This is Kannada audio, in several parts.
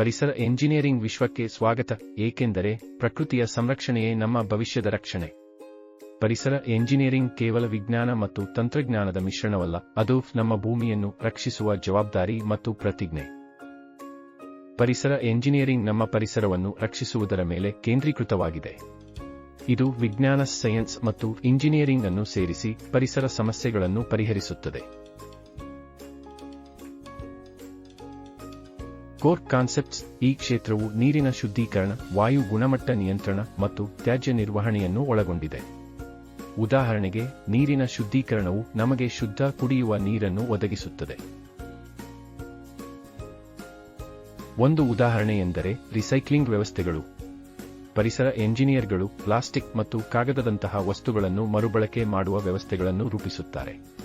ಪರಿಸರ ಎಂಜಿನಿಯರಿಂಗ್ ವಿಶ್ವಕ್ಕೆ ಸ್ವಾಗತ, ಏಕೆಂದರೆ ಪ್ರಕೃತಿಯ ಸಂರಕ್ಷಣೆಯೇ ನಮ್ಮ ಭವಿಷ್ಯದ ರಕ್ಷಣೆ. ಪರಿಸರ ಎಂಜಿನಿಯರಿಂಗ್ ಕೇವಲ ವಿಜ್ಞಾನ ಮತ್ತು ತಂತ್ರಜ್ಞಾನದ ಮಿಶ್ರಣವಲ್ಲ, ಅದು ನಮ್ಮ ಭೂಮಿಯನ್ನು ರಕ್ಷಿಸುವ ಜವಾಬ್ದಾರಿ ಮತ್ತು ಪ್ರತಿಜ್ಞೆ. ಪರಿಸರ ಎಂಜಿನಿಯರಿಂಗ್ ನಮ್ಮ ಪರಿಸರವನ್ನು ರಕ್ಷಿಸುವುದರ ಮೇಲೆ ಕೇಂದ್ರೀಕೃತವಾಗಿದೆ. ಇದು ವಿಜ್ಞಾನ, ಸೈನ್ಸ್ ಮತ್ತು ಇಂಜಿನಿಯರಿಂಗ್ ಅನ್ನು ಸೇರಿಸಿ ಪರಿಸರ ಸಮಸ್ಯೆಗಳನ್ನು ಪರಿಹರಿಸುತ್ತದೆ. ಕೋರ್ ಕಾನ್ಸೆಪ್ಟ್ಸ್ ಈ ಕ್ಷೇತ್ರವು ನೀರಿನ ಶುದ್ಧೀಕರಣ, ವಾಯು ಗುಣಮಟ್ಟ ನಿಯಂತ್ರಣ ಮತ್ತು ತ್ಯಾಜ್ಯ ನಿರ್ವಹಣೆಯನ್ನು ಒಳಗೊಂಡಿದೆ. ಉದಾಹರಣೆಗೆ, ನೀರಿನ ಶುದ್ಧೀಕರಣವು ನಮಗೆ ಶುದ್ಧ ಕುಡಿಯುವ ನೀರನ್ನು ಒದಗಿಸುತ್ತದೆ. ಒಂದು ಉದಾಹರಣೆ ಎಂದರೆ ರಿಸೈಕ್ಲಿಂಗ್ ವ್ಯವಸ್ಥೆಗಳು. ಪರಿಸರ ಎಂಜಿನಿಯರ್ಗಳು, ಪ್ಲಾಸ್ಟಿಕ್ ಮತ್ತು ಕಾಗದದಂತಹ ವಸ್ತುಗಳನ್ನು ಮರುಬಳಕೆ ಮಾಡುವ ವ್ಯವಸ್ಥೆಗಳನ್ನು ರೂಪಿಸುತ್ತಾರೆ.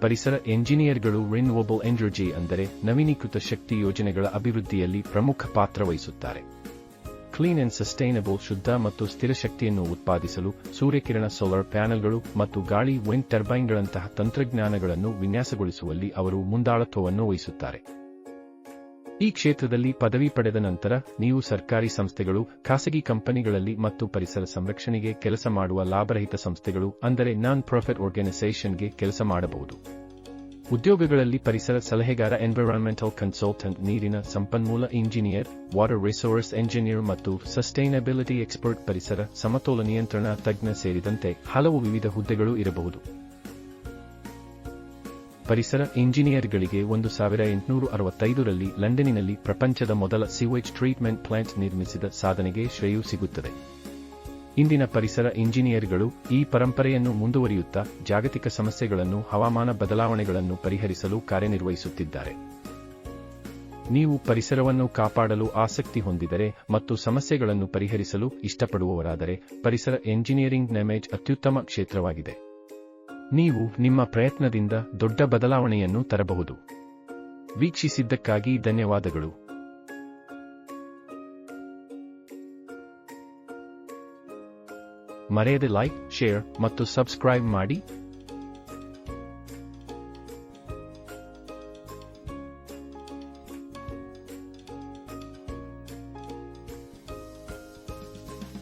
ಪರಿಸರ ಎಂಜಿನಿಯರ್ಗಳು ರಿನ್ಯೂವಬಲ್ ಎನರ್ಜಿ ಅಂದರೆ ನವೀನೀಕೃತ ಶಕ್ತಿ ಯೋಜನೆಗಳ ಅಭಿವೃದ್ಧಿಯಲ್ಲಿ ಪ್ರಮುಖ ಪಾತ್ರ ವಹಿಸುತ್ತಾರೆ. ಕ್ಲೀನ್ ಅಂಡ್ ಸಸ್ಟೈನಬಲ್ ಶುದ್ಧ ಮತ್ತು ಸ್ಥಿರ ಶಕ್ತಿಯನ್ನು ಉತ್ಪಾದಿಸಲು ಸೂರ್ಯಕಿರಣ, ಸೋಲಾರ್ ಪ್ಯಾನೆಲ್ಗಳು ಮತ್ತು ಗಾಳಿ, ವಿಂಡ್ ಟರ್ಬೈನ್ಗಳಂತಹ ತಂತ್ರಜ್ಞಾನಗಳನ್ನು ವಿನ್ಯಾಸಗೊಳಿಸುವಲ್ಲಿ ಅವರು ಮುಂದಾಳತ್ವವನ್ನು ವಹಿಸುತ್ತಾರೆ. ಈ ಕ್ಷೇತ್ರದಲ್ಲಿ ಪದವಿ ಪಡೆದ ನಂತರ ನೀವು ಸರ್ಕಾರಿ ಸಂಸ್ಥೆಗಳು, ಖಾಸಗಿ ಕಂಪನಿಗಳಲ್ಲಿ ಮತ್ತು ಪರಿಸರ ಸಂರಕ್ಷಣೆಗೆ ಕೆಲಸ ಮಾಡುವ ಲಾಭರಹಿತ ಸಂಸ್ಥೆಗಳು, ಅಂದರೆ ನಾನ್ ಪ್ರಾಫಿಟ್ ಆರ್ಗನೈಸೇಷನ್ಗೆ ಕೆಲಸ ಮಾಡಬಹುದು. ಉದ್ಯೋಗಗಳಲ್ಲಿ ಪರಿಸರ ಸಲಹೆಗಾರ ಎನ್ವಿರಾನ್ಮೆಂಟಲ್ ಕನ್ಸಲ್ಟೆಂಟ್ ನೀರಿನ ಸಂಪನ್ಮೂಲ ಇಂಜಿನಿಯರ್ ವಾಟರ್ ರಿಸೋರ್ಸ್ ಎಂಜಿನಿಯರ್ ಮತ್ತು ಸಸ್ಟೈನಬಿಲಿಟಿ ಎಕ್ಸ್ಪರ್ಟ್ ಪರಿಸರ ಸಮತೋಲ ನಿಯಂತ್ರಣ ತಜ್ಞ ಸೇರಿದಂತೆ ಹಲವು ವಿವಿಧ ಹುದ್ದೆಗಳು ಇರಬಹುದು. ಪರಿಸರ ಇಂಜಿನಿಯರ್ಗಳಿಗೆ ಒಂದು ಸಾವಿರ ಎಂಟುನೂರ ಅರವತ್ತೈದರಲ್ಲಿ ಲಂಡನ್ನಿನಲ್ಲಿ ಪ್ರಪಂಚದ ಮೊದಲ ಸಿವೇಜ್ ಟ್ರೀಟ್ಮೆಂಟ್ ಪ್ಲಾಂಟ್ ನಿರ್ಮಿಸಿದ ಸಾಧನೆಗೆ ಶ್ರೇಯು ಸಿಗುತ್ತದೆ. ಇಂದಿನ ಪರಿಸರ ಇಂಜಿನಿಯರ್ಗಳು ಈ ಪರಂಪರೆಯನ್ನು ಮುಂದುವರಿಯುತ್ತಾ ಜಾಗತಿಕ ಸಮಸ್ಯೆಗಳನ್ನು, ಹವಾಮಾನ ಬದಲಾವಣೆಗಳನ್ನು ಪರಿಹರಿಸಲು ಕಾರ್ಯನಿರ್ವಹಿಸುತ್ತಿದ್ದಾರೆ. ನೀವು ಪರಿಸರವನ್ನು ಕಾಪಾಡಲು ಆಸಕ್ತಿ ಹೊಂದಿದರೆ ಮತ್ತು ಸಮಸ್ಯೆಗಳನ್ನು ಪರಿಹರಿಸಲು ಇಷ್ಟಪಡುವವರಾದರೆ ಪರಿಸರ ಎಂಜಿನಿಯರಿಂಗ್ ನೆಮೇಜ್ ಅತ್ಯುತ್ತಮ ಕ್ಷೇತ್ರವಾಗಿದೆ. ನೀವು ನಿಮ್ಮ ಪ್ರಯತ್ನದಿಂದ ದೊಡ್ಡ ಬದಲಾವಣೆಯನ್ನು ತರಬಹುದು. ವೀಕ್ಷಿಸಿದ್ದಕ್ಕಾಗಿ ಧನ್ಯವಾದಗಳು. ಮರೆಯದೆ ಲೈಕ್ ಶೇರ್ ಮತ್ತು ಸಬ್ಸ್ಕ್ರೈಬ್ ಮಾಡಿ.